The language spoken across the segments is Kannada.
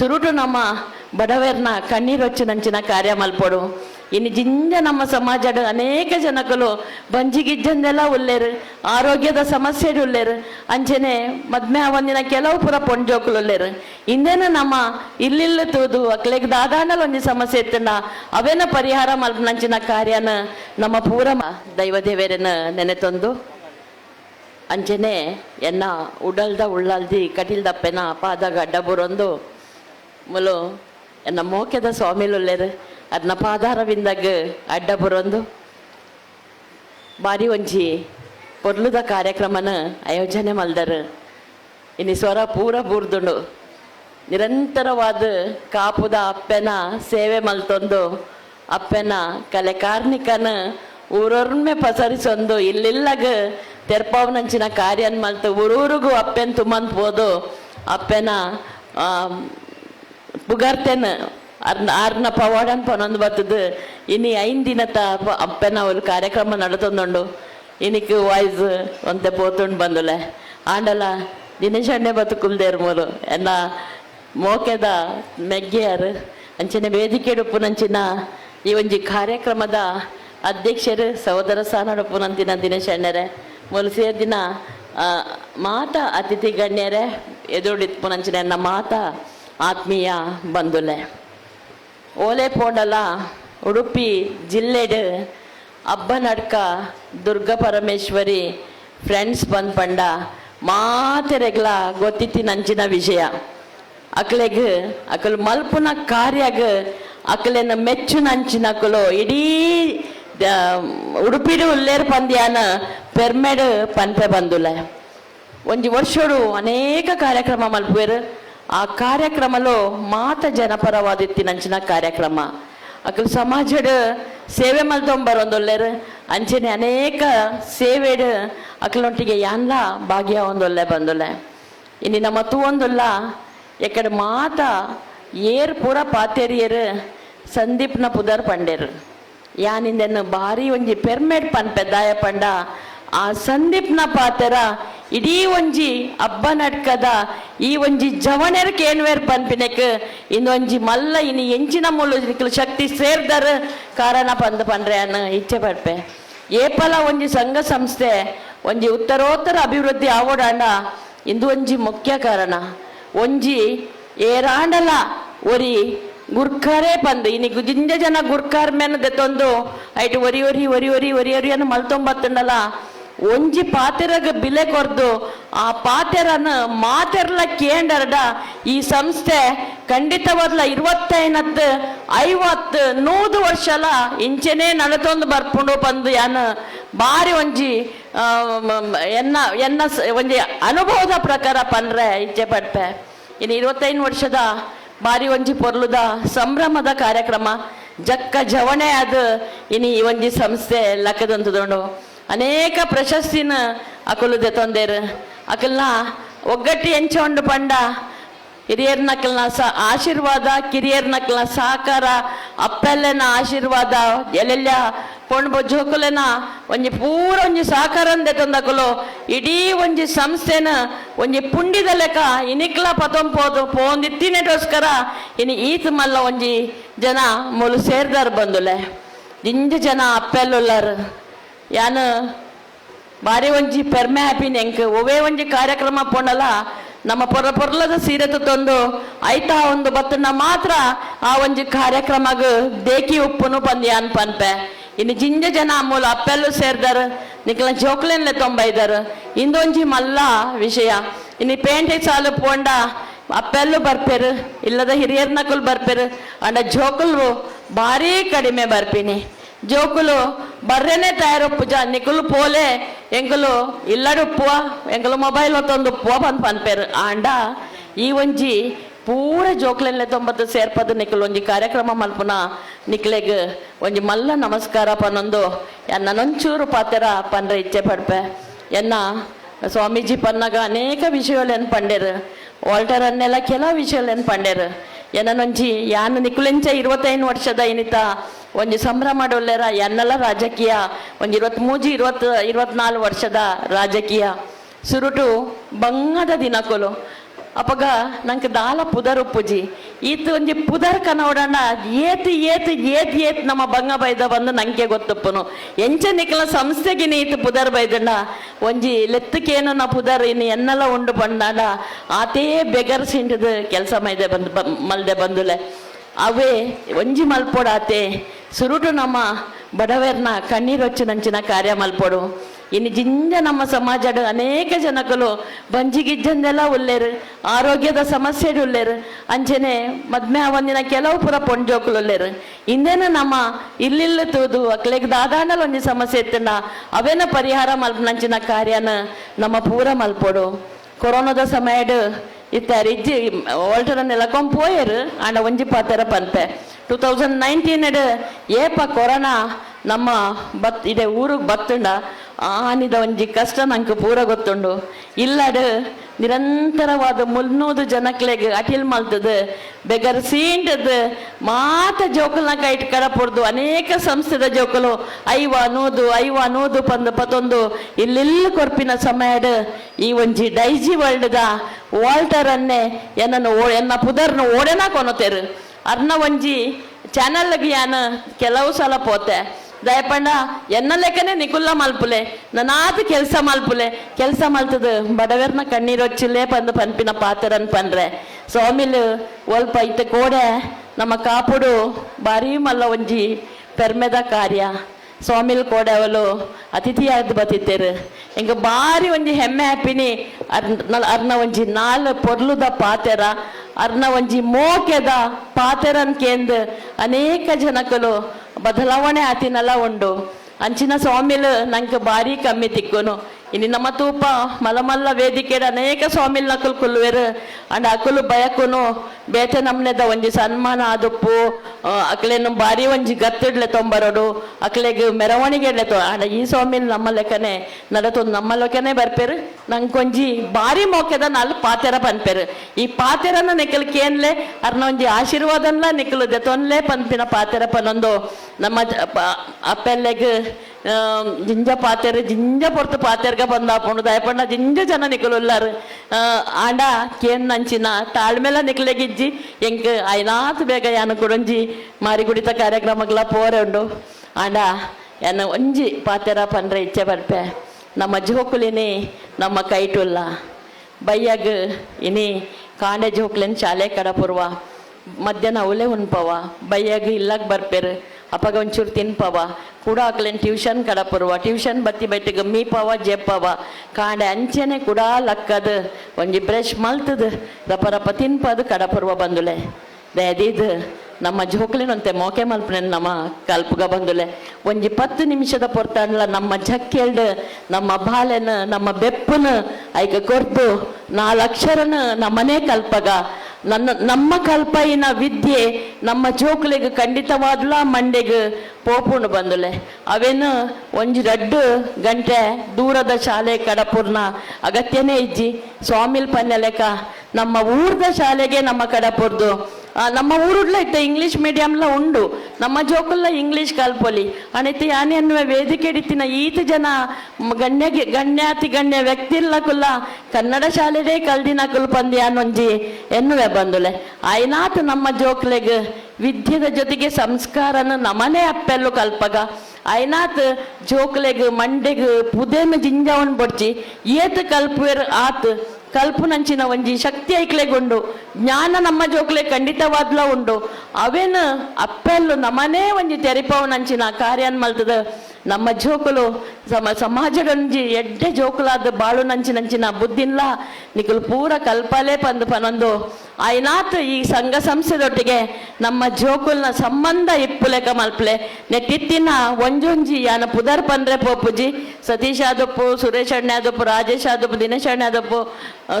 ಸುರುಟು ನಮ್ಮ ಬಡವರ್ನ ಕಣ್ಣೀರೊಚ್ಚಿನಂಚಿನ ಕಾರ್ಯ ಮಲ್ಪೊಡು. ಇನ್ನು ಜಿಂಜ ನಮ್ಮ ಸಮಾಜದ ಅನೇಕ ಜನಕಲು ಬಂಜಿಗಿಜ್ಜಂದೆಲ್ಲ ಉಲ್ಲೇರು, ಆರೋಗ್ಯದ ಸಮಸ್ಯೆ ಉಲ್ಲೇರು ಅಂಚನೆ ಮದ್ಮೆ ಒಂದಿನ ಕೆಲವು ಪುರ ಪೊಂಜೋಕುಲು ಉಲ್ಲೇರು. ಇಂದೇನ ನಮ್ಮ ಇಲ್ಲಿಲ್ಲ ತೂದು ಅಕ್ಲೆಗ್ ದಾದಾಂಡಲ್ ಒಂಜಿ ಸಮಸ್ಯೆ ಇತ್ತಂಡ, ಅವೇನ ಪರಿಹಾರ ಮಲ್ಪನಂಚಿನ ಕಾರ್ಯನ ನಮ್ಮ ಪೂರ ದೈವ ದೇವೇರನ ನೆನೆತೊಂದು. ಅಂಚನೆ ಎನ್ನ ಉಡಲ್ದ ಉಳ್ಳಲ್ದಿ ಕಟಿಲ್ದಪ್ಪೆನ ಪಾದಾಗ ಅಡ್ಡ ಬುರೊಂದು. ಮುಲು ಎನ್ನ ಮೋಕೆದ ಸ್ವಾಮಿಲುಲ್ಲೆರ್ ಅದನ್ನ ಪಾದಾರವಿಂದಾಗ ಅಡ್ಡ ಬುರೊಂದು. ಬಾರಿ ಒಂಜಿ ಪೊರ್ಲುದ ಕಾರ್ಯಕ್ರಮನ ಆಯೋಜನೆ ಮಲ್ದರ್. ಇನ್ನು ಸ್ವರ ಪೂರ ಬೂರ್ದುಂಡು. ನಿರಂತರವಾದ ಕಾಪುದ ಅಪ್ಪೆನ ಸೇವೆ ಮಲ್ತೊಂದು. ಅಪ್ಪೆನ ಕಲೆ ಕಾರ್ಮಿಕನ ಊರೊರ್ಮೆ ಪಸರಿಸೊಂದು. ಇಲ್ಲಿಲ್ಲಗ ತೆರ್ಪವನಂಚಿನ ಕಾರ್ಯನ್ ಮಲ್ತು. ಊರೂರಿಗೂ ಅಪ್ಪೆನ್ ತುಂಬಂದು ಹೋದು ಅಪ್ಪೆನ ಪುಗರ್ತೆನ್ ಅರ್ನ ಆರ್ನ ಪವಾಡನ್ ಪನೊಂದು ಬರ್ತದ ಇನಿ ಐನ್ ದಿನತ ಪ- ಅಪ್ಪೆನ ಒಂದು ಕಾರ್ಯಕ್ರಮ ನಡತೊಂದುಂಡು ಇನಿಕ್ ವಾಯ್ಸ್ ಒಂತೆ ಪೋತುಂಡು ಬಂದುಲೆ. ಆಂಡಲ ದಿನೇಶ್ ಅಣ್ಣೆ ಬದುಕುಲ್ದೇರ್ ಮೂಲು ಎನ್ನ ಮೋಕೆದ ಮೆಗ್ಗೆಯರ್ ಅಂಚನೆ ವೇದಿಕೆ ಉಪ್ಪುನಂಚಿನ ಈ ಒಂಜಿ ಕಾರ್ಯಕ್ರಮದ ಅಧ್ಯಕ್ಷರು ಸಹೋದರ ಸ್ಥಾನ ಉಪ್ಪುನಂತಿನ ದಿನೇಶ್ ಅಣ್ಣರೆ. ಮೂಲು ಸೇದಿನ ಆ, ಮಾತ ಅತಿಥಿ ಗಣ್ಯರೇ ಎದುರುಡಿತ್ಪುನಂಚಿನ ಎನ್ನ ಮಾತ ಆತ್ಮೀಯ ಬಂಧುಲೆ ಓಲೆ ಪೋಂಡಲ ಉಡುಪಿ ಜಿಲ್ಲೆಡ್ ಅಬ್ಬನಡ್ಕ ದುರ್ಗ ಪರಮೇಶ್ವರಿ ಫ್ರೆಂಡ್ಸ್ ಬಂದ್ ಪಂಡ ಮಾತೆರೆಗ್ಲ ಗೊತ್ತಿತ್ತಿ ನಂಚಿನ ವಿಷಯ ಅಕ್ಲೆಗ್, ಅಕಲ್ ಮಲ್ಪುನ ಕಾರ್ಯಗ ಅಕಲೆನ ಮೆಚ್ಚು ನಂಚಿನಕಲು ಇಡೀ ಉಡುಪಿಡು ಉಲ್ಲೇರ್ ಪಂದ್ಯಾನ ಪೆರ್ಮೆಡ್ ಪನ್ಪೆ ಬಂದುಲೆ. ಒಂಜಿ ವರ್ಷಡು ಅನೇಕ ಕಾರ್ಯಕ್ರಮ ಮಲ್ಪುವೆರ್. ಆ ಕಾರ್ಯಕ್ರಮలో ಮಾತ ಜನಪರವಾದಿತ್ತಿನಂಚಿನ ಕಾರ್ಯಕ್ರಮ. ಅಕಲ್ ಸಮಾಜದ ಸೇವೆ ಮಲ್ತೊಂಬರೊಂದೊಲ್ಲೆರ್ ಅಂಚನೆ ಅನೇಕ ಸೇವೆಡ್ ಅಕಲೊಟ್ಟಿಗೆ ಯಾನ್ಲ ಭಾಗ್ಯ ಒಂದೊಲ್ಲೆ ಬಂದೊಲ್ಲೆ ಇನ್ನು ನಮ್ಮ ತೂವೊಂದುಲ್ಲ ಎಕಡೆ ಮಾತ ಏರ್ ಪೂರ ಪಾತೇರಿಯರ್ ಸಂದೀಪ್ನ ಪುದರ್ ಪಂಡೇರ್. ಯಾನಿಂದೆನ್ನು ಭಾರಿ ಒಂಜಿ ಪೆರ್ಮೆಡ್ ಪನ್ ಪೆದ್ದಾಯ ಪಂಡ, ಆ ಸಂದೀಪ್ನ ಪಾತೆರ ಇಡೀ ಒಂಜಿ ಹಬ್ಬ ನಡ್ಕದ, ಈ ಒಂಜಿ ಜವಣೆರ್ ಕೇನ್ವೇರ್ ಪನ್ಪಿನೆಕ್ ಇಂದೊಂಜಿ ಮಲ್ಲ ಇನಿ ಎಂಚಿನ ಮುಳ್ಳು ಶಕ್ತಿ ಸೇರ್ದರ್ ಕಾರಣ ಪಂದ್ ಪಂಡ್ರೆ ಅನ್ನ ಇಚ್ಛೆ ಪಡ್ಪೆ. ಏಪಲ ಒಂಜಿ ಸಂಘ ಸಂಸ್ಥೆ, ಒಂಜಿ ಉತ್ತರೋತ್ತರ ಅಭಿವೃದ್ಧಿ ಆವೋಡಾಂಡ ಇಂದು ಒಂಜಿ ಮುಖ್ಯ ಕಾರಣ. ಒಂಜಿ ಏರಾಂಡಲ ಒರಿ ಗುರ್ಖರೇ ಪಂದ್, ಇನಿ ಗುಜಿಂಜ ಜನ ಗುರ್ಖಾರ್ ಮೇನ ದೆತ್ತೊಂದು ಐಟ್ ಒರಿ ಒರಿ ಒರಿ ಒರಿ ಒರಿ ಒರಿ ಅನ್ನು ಮಲ್ತೊಂಬತ್ತಂಡಲ. ಒಂಜಿ ಪಾತೆರಗ ಬಿಲೆ ಕೊರ್ದು, ಆ ಪಾತೆರನ ಮಾತೆರ್ಲ ಕೇಂಡರ್ಡ ಈ ಸಂಸ್ಥೆ ಖಂಡಿತವಾದ್ಲ ಇರುವತ್ತೈನತ್ತು, ಐವತ್ತು ನೂದು ವರ್ಷಲ ಇಂಚೆನೇ ನಡತೊಂದು ಬರ್ಕೊಂಡು ಬಂದು ಯಾನ ಬಾರಿ ಒಂಜಿ ಎನ್ನ ಎನ್ನ ಒಂಜಿ ಅನುಭವದ ಪ್ರಕಾರ ಪನ್ರೆ ಇಚ್ಛೆ ಪಡ್ಪೆ. ಇನ್ನು ಇರುವತ್ತೈದು ವರ್ಷದ ಬಾರಿ ಒಂಜಿ ಪೊರ್ಲುದ ಸಂಭ್ರಮದ ಕಾರ್ಯಕ್ರಮ. ಜಕ್ಕ ಜವಣೆ ಅದು ಇನಿ ಈ ಒಂಜಿ ಸಂಸ್ಥೆ ಲೆಕ್ಕದಂತದೊಂಡು. ಅನೇಕ ಪ್ರಶಸ್ತಿನ ಅಕಲು ದೆತೊಂದೇರು ಅಕಲ್ನ ಒಗ್ಗಟ್ಟಿ ಎಂಚೊಂಡು ಪಂಡ ಹಿರಿಯರ್ನ ಕಲ್ನ ಸ ಆಶೀರ್ವಾದ, ಕಿರಿಯರ್ನ ಕಲ್ನ ಸಹಕಾರ, ಅಪ್ಪೆಲ್ಲೆನ ಆಶೀರ್ವಾದ ಎಲ್ಲೆಲ್ಲ ಪೊಣ್ಬೊ ಜೋಕುಲೆನ ಒಂಜಿ ಪೂರ ಒಂಜಿ ಸಹಕಾರ ತಂದಕಲು ಇಡೀ ಒಂಜಿ ಸಂಸ್ಥೆನ ಒಂಜಿ ಪುಂಡಿದ ಲೆಕ್ಕ ಇನಿಕ್ಲ ಪತೊಂಪೋದು ಪೋಂದಿತ್ತಿನೆಟೋಸ್ಕರ ಇನಿ ಈತ ಮಲ್ಲ ಒಂಜಿ ಜನ ಮೊಲು ಸೇರ್ದಾರ್ ಬಂದುಲೆ. ದಿಂಜ ಜನ ಅಪ್ಪೆಲ್ಲುಲ್ಲಾರ. ಯಾನು ಬಾರಿ ಒಂಜಿ ಪೆರ್ಮೆ ಹ್ಯಾಪಿನ ಎಂಕ್ ಒವೇ ಒಂಜಿ ಕಾರ್ಯಕ್ರಮ ಪೋಣಲ ನಮ್ಮ ಪೊರ ಪೊರ್ಲದ ಸೀರೆ ತಂದು ಐತಾ ಒಂದು ಬತ್ತನ ಮಾತ್ರ ಆ ಒಂಜಿ ಕಾರ್ಯಕ್ರಮಗ ದೇಕಿ ಉಪ್ಪುನು ಪಂದ್ಯಾನ್ ಪನ್ಪೆ. ಇನ್ನು ಜಿಂಜ ಜನ ಮೂಲ ಅಪ್ಪೆಲ್ಲೂ ಸೇರ್ದಾರ, ನಿಕ್ಲ ಜೋಕ್ಲೆನ್ಲೆ ತೊಂಬೈದಾರ. ಇಂದೊಂಜಿ ಮಲ್ಲ ವಿಷಯ. ಇನ್ನು ಪೇಂಟೆ ಸಾಲು ಪೋಂಡ ಅಪ್ಪೆಲ್ಲೂ ಬರ್ಪೇರು, ಇಲ್ಲದ ಹಿರಿಯರ್ ನಕಲ್ ಬರ್ಪೇರು, ಅಂಡ ಜೋಕುಲು ಭಾರಿ ಕಡಿಮೆ ಬರ್ಪಿನಿ. ಜೋಕುಲು ಬರ್ರೆನೆ ತಯಾರೊಪ್ಪುಜ ನಿಕುಲು ಪೋಲೆ ಎಂಕುಲು ಇಲ್ಲಡು ಉಪ್ಪುವ ಎಂಕುಲು ಮೊಬೈಲ್ ಹೊತ್ತೊಂದು ಉಪ್ಪುವ ಬಂದು ಪನ್ಪೇರು. ಆಂಡ, ಈ ಒಂಜಿ ಪೂರ ಜೋಕ್ಲೆನ್ಲೆ ತೊಂಬತ್ತು ಸೇರ್ಪದ ನಿಕುಲು ಒಂಜಿ ಕಾರ್ಯಕ್ರಮ ಮಲ್ಪುನ ನಿಕ್ಲೆಗ್ ಒಂಜಿ ಮಲ್ಲ ನಮಸ್ಕಾರ ಪನ್ನೊಂದು, ಎನ್ನ ನೊಂಚೂರು ಪಾತೆರ ಪನ್ರೆ ಇಚ್ಛೆ ಪಡ್ಪೆ. ಎನ್ನ ಸ್ವಾಮೀಜಿ ಪನ್ನಗ ಅನೇಕ ವಿಷಯಗಳೇನು ಪಂಡೇರು. ವಾಲ್ಟರ್ ಅನ್ನೆಲ್ಲ ಕೆಲವು ವಿಷಯಗಳೇನು ಪಂಡೇರು. ಏನನೊಂಜಿ ಯಾನ ನಿಕುಲೆಂಚ ಇರುವತ್ತೈದು ವರ್ಷದ ಏನಿತ, ಒಂಜಿ ಸಂಭ್ರಮ ಡೊಲ್ಲೆರ ಎನ್ನೆಲ್ಲ ರಾಜಕೀಯ, ಒಂಜಿ ಇರುವತ್ ಮೂಜಿ ಇರುವತ್ ಇರುವತ್ನಾಲ್ಕು ವರ್ಷದ ರಾಜಕೀಯ. ಸುರುಟು ಬಂಗದ ದಿನಕೊಲು ಅಪಗ ನಂಗೆ ದಾಲ ಪುದರುಪ್ಪುಜಿ. ಈತ ಒಂಜಿ ಪುದರ್ಕ ನೋಡೋಣ ಏತ್ ಏತ್ ಏತ್ ಏತ್ ನಮ್ಮ ಬಂಗ ಬೈದ ಬಂದು ನಂಗೆ ಗೊತ್ತಪ್ಪನು. ಎಂಚ ನಿಕಲ ಸಂಸ್ಥೆಗಿನ ಈತ ಪುದರ್ ಬೈದಣ್ಣ. ಒಂಜಿ ಲೆತ್ತಕೇನು ನಾ ಪುದರ್ ಇನ್ನು ಎನ್ನೆಲ್ಲ ಉಂಡು ಬಂದಾಡ ಆತೇ ಬೆಗರ್ ಸಿಂಡದ ಕೆಲಸ ಮೈದೆ ಬಂದು ಮಲ್ದೆ ಬಂದುಲೆ. ಅವೇ, ಒಂಜಿ ಮಲ್ಪೊಡಾತೆ ಸುರುಟು ನಮ್ಮ ಬಡವೆರ್ನ ಕಣ್ಣೀರೊಚ್ಚಿನಂಚಿನ ಕಾರ್ಯ ಮಲ್ಪೊಡು. ಇನ್ನು ಜಿಂಜ ನಮ್ಮ ಸಮಾಜದ ಅನೇಕ ಜನಕಲು ಬಂಜಿಗಿಜ್ಜಂದೆಲ್ಲ ಉಲ್ಲೇರು, ಆರೋಗ್ಯದ ಸಮಸ್ಯೆ ಉಲ್ಲೇರು ಅಂಚನೆ ಮದ್ಮೆ ಒಂದಿನ ಕೆಲವು ಪುರ ಪೊಂಜೋಕುಲು ಉಲ್ಲೇರು. ಇಂದೇನ ನಮ್ಮ ಇಲ್ಲಿಲ್ಲ ತೂದು ಅಕ್ಲೆಗ್ ದಾದಾಣಲ್ಲಿ ಒಂಜಿ ಸಮಸ್ಯೆ ಇತ್ತಿನ ಅವೇನ ಪರಿಹಾರ ಮಲ್ಪನಂಚಿನ ಕಾರ್ಯನ ನಮ್ಮ ಪೂರ ಮಲ್ಪೊಡು. ಕೊರೋನಾದ ಸಮಯಡ್ ಇತ್ತ ರಿಜ್ಜಿ ಓಲ್ಟರ ನೆಲಕೊಂಡ್ ಪೋಯರು ಆಂಡ ಒಂಜಿ ಪಾತೆರ ಪನ್ಪೆ ಟೂ ತೌಸಂಡ್ ನೈನ್ಟೀನ್ ಏಪ ಕೊರೋನಾ ನಮ್ಮ ಬತ್ ಇದೆ ಊರಿಗೆ ಬತ್ತುಂಡ. ಆನಿದ ಒಂಜಿ ಕಷ್ಟ ನಂಗೆ ಪೂರ ಗೊತ್ತುಂಡು. ಇಲ್ಲಡ್ ನಿರಂತರವಾದ ಮುನ್ನೂರು ಜನಕ್ಲೆಗ್ ಅಟಿಲ್ ಮಲ್ತದ, ಬೆಗರ್ ಸೀಂಟದ, ಮಾತ ಜೋಕಲ್ನ ಕೈಟ್ ಕಡಪೊಡ್ದು ಅನೇಕ ಸಂಸ್ಥೆದ ಜೋಕಲು, ಐವ ನೂದು ಐವ ನೂದು ಪಂದು ಪತ್ತೊಂದು ಇಲ್ಲೆಲ್ಲ ಕೊರ್ಪಿನ ಸಮಯಡ್ ಈ ಒಂಜಿ ಡೈಜಿ ವರ್ಲ್ಡ್ದ ವಾಲ್ಟರ್ ಅನ್ನೆ ಎನ್ನನ್ನು ಎನ್ನ ಪುದರ್ನ ಓಡೆನ ಕೊನತೇರು. ಅರ್ನ ಒಂಜಿ ಚಾನಲ್ಗೆ ಯಾನ ಕೆಲವು ಸಲ ಪೋತೆ. ದಯಪಂಡ, ಎನ್ನ ಲೆಕ್ಕನೆ ನಿಕುಲ್ಲ ಮಲ್ಪುಲೆ, ನನಾದ ಕೆಲಸ ಮಲ್ಪುಲೆ. ಕೆಲಸ ಮಲ್ತದ ಬಡವರ್ನ ಕಣ್ಣೀರೊಚ್ಚಿಲ್ಲೇ ಪಂದು ಪನ್ಪಿನ ಪಾತ್ರನ್ ಪನ್ರೆ ಸೋಮಿಲ್ ಒಲ್ಪ ಐತೆ ಕೋಡೆ, ನಮ್ಮ ಕಾಪುಡು ಬಾರಿ ಮಲ್ಲ ಒಂಜಿ ಪೆರ್ಮೆದ ಕಾರ್ಯ. ಸ್ವಾಮಿಲ್ ಕೋಡೆ ಅವಳು ಅತಿಥಿಯಾದ ಬತ್ತಿತ್ತೇರು. ಹಿಂಗ ಬಾರಿ ಒಂಜಿ ಹೆಮ್ಮೆ ಹ್ಯಾಪಿನಿ ಅರ್ನ ಒಂಜಿ ನಾಲ್ ಪೊರ್ಲುದ ಪಾತೆರ ಅರ್ನ ಒಂಜಿ ಮೋಕೆದ ಪಾತೆರನ್ ಕೇಂದ್ ಅನೇಕ ಜನಕಲು ಬದಲಾವಣೆ ಆತಿನಲ್ಲ ಉಂಡು. ಅಂಚಿನ ಸ್ವಾಮಿಲ್ ನಂಗೆ ಬಾರಿ ಕಮ್ಮಿ ತಿಕ್ಕುನು. ಇನ್ನು ನಮ್ಮ ತೂಪ ಮಲಮಲ್ಲ ವೇದಿಕೆಡ ಅನೇಕ ಸ್ವಾಮಿಲ್ ನಕಲ್ ಕುಲ್ವೇರು ಅಂಡ್ ಅಕುಲು ಬಯಕುನು ಬೇತೆ ನಮ್ನೆದ ಒಂಜಿ ಸನ್ಮಾನ ಆದುಪ್ಪು ಅಕ್ಲೇನು ಬಾರಿ ಒಂಜಿ ಗತ್ತಿಡ್ಲೆ ತೊಂಬರೋಡು ಅಕ್ಲೆಗ್ ಮೆರವಣಿಗೆ ತೊ ಅಂಡ ಈ ಸ್ವಾಮಿಲ್ ನಮ್ಮ ಲೆಕ್ಕನೆ ನಡತೊಂದು ನಮ್ಮ ಲೆಕ್ಕನೆ ಬರ್ಪೇರು ನಂಗೊಂಜಿ ಬಾರಿ ಮೋಕೆದ ನಾಲ್ ಪಾತೆರ ಪನ್ಪೇರು ಈ ಪಾತೆರನ ನಿಕಲ್ ಕೇನ್ಲೆ ಅರ್ನ ಒಂಜಿ ಆಶೀರ್ವಾದನ್ನ ನೆಕ್ಕಲು ದೆತೊನ್ಲೆ ಪನ್ಪಿನ ಪಾತೆರ ಪನೊಂದು ನಮ್ಮ ಅಪ್ಪೆಲ್ಲೆಗ್ ಆಮ್, ಜಿಂಜ ಪಾತೆರ್ ಜಿಂಜ പാത്തേർക്ക ಪಾತೆರ್ಗ ദയപ്പണ്ട ജിഞ്ച ಜಿಂಜ ಜನ ആണ്ട ಆಂಡ ಕೇನ್ ನಂಚಿನ ತಾಳ್ಮೆಲ ನಿಕ್ಲೆಗಿಜ್ಜಿ ಎಂಕ್ ಐನಾತ್ ಬೇಗ ಯಾನು ಕೊಡೊಂಜಿ ಮಾರಿಗುಡಿತ ಕಾರ್ಯಕ್ರಮಗಳ ಪೋರೆ ಉಂಡು ಆಂಡ ಎನ್ನ ಒಂಜಿ ಪಾತೆರ ಪಂಡ್ರೆ ಇಚ್ಛೆ ಬರ್ಪೆ ನಮ್ಮ ಜೋಕುಲಿನಿ ನಮ್ಮ ಕೈಟುಲ್ಲ. ಬೈಯಾಗ ಇನಿ ಕಾಂಡೆ ಜೋಕ್ಲಿನ ಶಾಲೆ ಕಡಪುರ್ವ. ಮಧ್ಯಾಹ್ನ ಅವಲೇ ಉಣ್ಪವ ಬೈಯಾಗ ಇಲ್ಲಾಗ ಬರ್ಪೇರು. ಅಪ್ಪಗ ಒಂಚೂರು ತಿನ್ಪವ ಕೂಡ ಹಾಕ್ಲೇನ್ ಟ್ಯೂಷನ್ ಕಡಪುರುವ. ಟ್ಯೂಷನ್ ಬತ್ತಿ ಬೆಟ್ಟಿಗೆ ಮೀಪವ ಜೆಪ್ಪವ ಕಾಂಡ ಅಂಚೆನೆ ಕೂಡ ಲಕ್ಕದ. ಒಂಜಿ ಬ್ರಷ್ ಮಲ್ತದ ರಪ ರಪ ತಿನ್ಪದು ಕಡಪುರುವ ಬಂದುಲೆ. ದಯದೀದ್ ನಮ್ಮ ಜೋಕ್ಲಿನಂತೆ ಮೋಕೆ ಮಲ್ಪನೆ ನಮ್ಮ ಕಲ್ಪುಗ ಬಂದುಲೆ. ಒಂಜಿ ಪತ್ತು ನಿಮಿಷದ ಪೊರ್ತಾಂಡ್ಲ ನಮ್ಮ ಜಕ್ಕೆಲ್ಡ್ ನಮ್ಮ ಬಾಲೆನ, ನಮ್ಮ ಬೆಪ್ಪನ, ಐಕ ಕೊರ್ದು ನಾಲಕ್ಷರನ ನಮ್ಮನೆ ಕಲ್ಪಗ. ನನ್ನ, ನಮ್ಮ ಕಲ್ಪೈನ ವಿದ್ಯೆ ನಮ್ಮ ಜೋಕ್ಲಿಗೆ ಖಂಡಿತವಾದ್ಲ ಮಂಡೆಗೆ ಪೋಪುಂಡು ಬಂದುಲೆ. ಅವೇನು ಒಂಜಿ ರಡ್ಡು ಗಂಟೆ ದೂರದ ಶಾಲೆ ಕಡಪುರ್ನ ಅಗತ್ಯನೇ ಇಜ್ಜಿ. ಸ್ವಾಮಿಲ್ ಪನ್ನೆಲೆಕ ನಮ್ಮ ಊರ್ದ ಶಾಲೆಗೆ ನಮ್ಮ ಕಡಪುರ್ದು ನಮ್ಮ ಊರುಡ್ಲ ಇತ್ತ ಇಂಗ್ಲಿಷ್ ಮೀಡಿಯಂಲ ಉಂಡು. ನಮ್ಮ ಜೋಕುಲ್ಲ ಇಂಗ್ಲಿಷ್ ಕಲ್ಪೊಲಿ. ಅನಿತ ಯಾನೆ ಅನ್ನುವ ವೇದಿಕೆ ಇಡಿತಿನ ಈತ ಜನ ಗಣ್ಯ ಗಣ್ಯಾತಿ ಗಣ್ಯ ವ್ಯಕ್ತಿಲ್ಲಕುಲ್ಲ ಕನ್ನಡ ಶಾಲೆದೇ ಕಲ್ದಿನ ಕುಲ್ಪಂದಿ ಅನ್ನೊಂಜಿ ಎನ್ನುವೆ ಬಂದುಲೆ. ಆಯ್ನಾತ್ ನಮ್ಮ ಜೋಕ್ಲೆಗ್ ವಿದ್ಯೆದ ಜೊತೆಗೆ ಸಂಸ್ಕಾರನ ನಮನೆ ಅಪ್ಪೆಲ್ಲು ಕಲ್ಪಗ. ಐನಾತ್ ಜೋಕ್ಲೆಗ್ ಮಂಡೆಗ್ ಪುದೇನು ಜಿಂಜಾವನ್ ಬಡ್ಚಿ ಏತ್ ಕಲ್ಪುವೆರ್ ಆತ್ ಕಲ್ಪುನಂಚಿನ ಒಂಜಿ ಶಕ್ತಿ ಐಕ್ಲೆಗೊಂಡು, ಜ್ಞಾನ ನಮ್ಮ ಜೋಕ್ಲೆ ಖಂಡಿತವಾದ್ಲ ಉಂಡು. ಅವೇನು ಅಪ್ಪೆಲ್ಲು ನಮನೇ ಒಂಜಿ ತೆರಿಪವನಂಚಿನ ಕಾರ್ಯನ್ ಮಲ್ತದ ನಮ್ಮ ಜೋಕುಲು ಸಮ ಸಮಾಜದ ಎಡ್ಡೆ ಜೋಕುಲಾದ ಬಾಳು ನಂಚಿನಂಚಿನ ಬುದ್ಧಿನ್ಲ ನಿಕುಲು ಪೂರ ಕಲ್ಪಲೆ ಪಂದು ಪನೊಂದು. ಆಯ್ನಾತ್ ಈ ಸಂಘ ಸಂಸ್ಥೆದೊಟ್ಟಿಗೆ ನಮ್ಮ ಜೋಕುಲ್ನ ಸಂಬಂಧ ಇಪ್ಪುಲೆಕ ಮಲ್ಪಲೆ ನೆಟ್ಟಿತ್ತಿನ ಒಂಜೊಂಜಿ ಯಾನ ಪುದರ್ ಪಂದ್ರೆ ಪೋಪುಜಿ, ಸತೀಶ್ ಆದಪ್ಪು ಸುರೇಶ್ ಅಣ್ಣ ರಾಜೇಶ್ ಆದಪ್ಪು ದಿನೇಶ್ ಅಣ್ಣ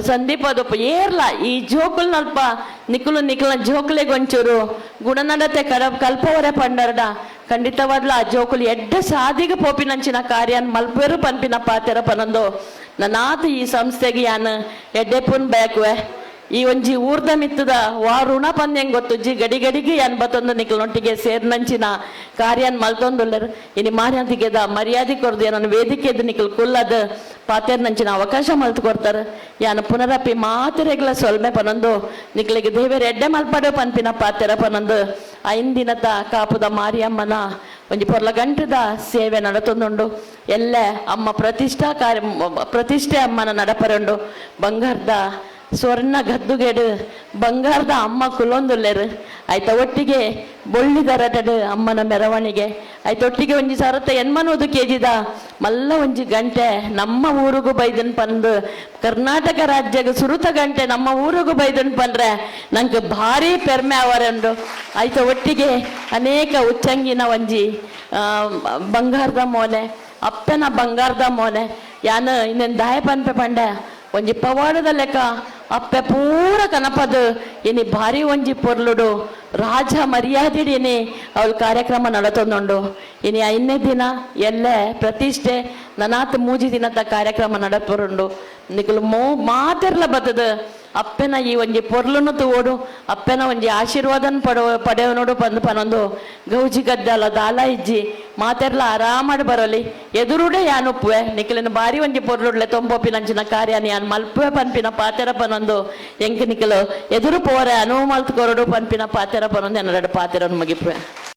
ಸಂದೀಪ್ ಆದಪ್ಪು ಏರ್ಲ ಈ ಜೋಕುಲ್ನಲ್ಪ ನಿಕುಲು ಜೋಕುಲೆ ಜೋಕುಲೆಗೊಂಚೂರು ಗುಣನಡತೆ ಕಡ ಕಲ್ಪವರೆ ಪಂಡರ್ಡ ಖಂಡಿತವಾದ್ಲ ಆ ಜೋಕುಲು ಎಡ್ಡ ಸಾದಿಗ ಪೋಪಿನಂಚಿನ ಕಾರ್ಯನ್ ಮಲ್ಪೇರು ಪನ್ಪಿನ ಪಾತೆರ ಪನೊಂದು. ನನಾತ್ ಈ ಸಂಸ್ಥೆಗೆ ಯಾನ್ ಎಡ್ಡೆ ಪುನ್ ಬೇಕುವೆ ಈ ಒಂಜಿ ಊರ್ದ ಮಿತ್ತದ ವಾ ಋಣ ಪಂದ್ಯಂಗ್ ಗೊತ್ತುಜ್ಜಿ ಗಡಿ ಗಡಿಗೆ ಅನ್ಬತ್ತೊಂದು ನಿಕ್ಲೊಟ್ಟಿಗೆ ಸೇರ್ನಂಚಿನ ಕಾರ್ಯನ್ ಮಲ್ತೊಂದುಲ್ಲರು. ಇನಿ ಮಾರ್ಯಾದಿಗೆದ ಮರ್ಯಾದೆ ಕೊರ್ದು ಏನನ್ನು ವೇದಿಕೆದ ನಿಕ್ಲು ಕುಲ್ಲದ ಪಾತೆರ್ನಂಚಿನ ಅವಕಾಶ ಮಲ್ತು ಕೊಡ್ತಾರೆ ಯಾನ ಪುನರಪಿ ಮಾತೆರೆಗ್ಲ ಸೊಲ್ಮೆ ಪನೊಂದು ನಿಕ್ಲಿಗೆ ದೇವೇರ ಎಡ್ಡೆ ಮಲ್ಪಡೆ ಪನ್ಪಿನ ಪಾತೆರ ಪನೊಂದು. ಐಂದಿನದ ಕಾಪುದ ಮಾರಿಯಮ್ಮನ, ಒಂಜಿ ಪೊರ್ಲ ಗಂಟದ ಸೇವೆ ನಡತೊಂದುಂಡು. ಎಲ್ಲೆ ಅಮ್ಮ ಪ್ರತಿಷ್ಠಾ ಕಾರ್ಯ, ಪ್ರತಿಷ್ಠೆ ಅಮ್ಮನ ನಡಪರುಂಡು. ಬಂಗಾರದ ಸ್ವರ್ಣ ಗದ್ದುಗೆಡು, ಬಂಗಾರದ ಅಮ್ಮ ಕುಲೊಂದುಲ್ಲೆರು. ಆಯ್ತ, ಒಟ್ಟಿಗೆ ಬೊಳ್ಳಿದರಟಡು ಅಮ್ಮನ ಮೆರವಣಿಗೆ. ಆಯ್ತು, ಒಟ್ಟಿಗೆ ಒಂಜಿ ಸಾರತ್ತ ಎನ್ಮನೋದು ಕೇಜಿದ. ಮಲ್ಲ ಒಂಜಿ ಗಂಟೆ ನಮ್ಮ ಊರಿಗೂ ಬೈದನ್ ಪಂದು. ಕರ್ನಾಟಕ ರಾಜ್ಯಗ ಸುರುತ ಗಂಟೆ ನಮ್ಮ ಊರಿಗೂ ಬೈದನ್ ಪಂದ್ರೆ. ನಂಗೆ ಭಾರಿ ಪೆರ್ಮೆ ಅವರಂಡು ಆಯ್ತು, ಒಟ್ಟಿಗೆ ಅನೇಕ ಉಚ್ಚಂಗಿನ ಒಂಜಿ ಬಂಗಾರದ ಮೋನೆ ಅಪ್ಪನ ಬಂಗಾರದ ಮೋನೆ ಯಾನ ಇನ್ನೇನು ದಾಯ ಪನ್ಪೆ ಪಂಡೆ? ಒಂಜಿ ಪವಾಡದ ಲೆಕ್ಕ. ಅಪ್ಪೆ ಪೂರ ಕನಪದು. ಇನಿ ಭಾರಿ ಒಂಜಿ ಪೊರ್ಲುಡು. ರಾಜ ಮರ್ಯಾದಿಡ್ ಇನಿ ಅವಳ ಕಾರ್ಯಕ್ರಮ ನಡತೊಂದುಂಡು. ಇನಿ ಐದನೇ ದಿನ ಎಲ್ಲೆ ಪ್ರತಿಷ್ಠೆ, ನನಾತ್ ಮೂಜಿ ದಿನದ ಕಾರ್ಯಕ್ರಮ ನಡಪುರುಂಡು ನಿಕಲು ಮೋ ಮಾತಿರ್ಲ ಬತ್ತದ ಅಪ್ಪೆನ ಈ ಒಂಜಿ ಪೊರ್ಲುನು ತೋಡು ಅಪ್ಪೆನ ಒಂಜಿ ಆಶೀರ್ವಾದನ್ ಪಡೋ ಪಡೆಯವನೋಡು ಪಂದು ಪನೊಂದು ಗೌಜಿ ಗದ್ದಲ ದಾಲ ಇಜ್ಜಿ, ಮಾತೆರ್ಲ ಆರಾಮಾಡ್ ಬರಲಿ. ಎದುರುಡೆ ಯಾನುಪ್ಪುವೆ ನಿಖಿಲಿನ ಬಾರಿ ಒಂಜಿ ಪೊರ್ಲುಡ್ಲೆ ತೊಂಬೊಪ್ಪಿನಂಚಿನ ಕಾರ್ಯನಿ ಯಾನ್ ಮಲ್ಪುವೆ ಪನ್ಪಿನ ಪಾತೆರ ಪನೊಂದು. ಎಂಕ್ ನಿಖಿಲು ಎದುರು ಪೋರೆ ಅನುವು ಮಲ್ತ್ ಕೊರಡು ಪನ್ಪಿನ ಪಾತೆರ ಪನೊಂದು, ಎನ್ನರಡು ಪಾತೆರನ್ನು ಮುಗಿಪುವೆ.